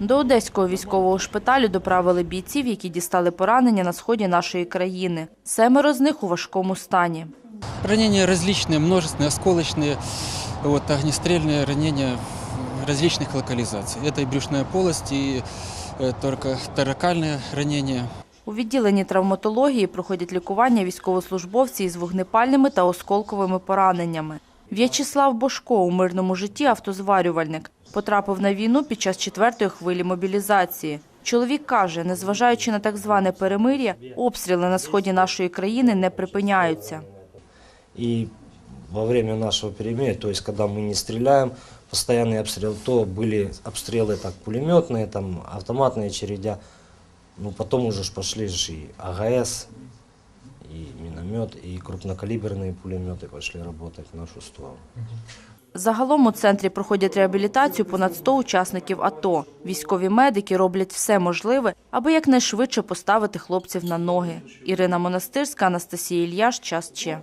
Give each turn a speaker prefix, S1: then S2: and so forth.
S1: До одеського військового шпиталю доправили бійців, які дістали поранення на сході нашої країни. Семеро з них у важкому стані.
S2: Ранения различные, множественные, осколочные, вот, огнестрельные ранения различных локализаций. Это и брюшная полость, и э, только торакальные ранения.
S1: У відділенні травматології проходять лікування військовослужбовці із вогнепальними та осколковими пораненнями. В'ячеслав Бошко у мирному житті автозварювальник. Потрапив на війну під час четвертої хвилі мобілізації. Чоловік каже, незважаючи на так зване перемир'я, обстріли на сході нашої країни не припиняються.
S3: И во время нашего перемирия, то есть когда мы не стреляем, постоянный обстрел, то были обстрелы так пулеметные, там автоматные очередя. Ну потом уже ж пошли ж и АГС, и миномет, и крупнокалиберные пулеметы пошли работать в нашу сторону.
S1: Загалом у центрі проходять реабілітацію понад 100 учасників АТО. Військові медики роблять все можливе, аби якнайшвидше поставити хлопців на ноги. Ірина Монастирська, Анастасія Ільяш, Час Че.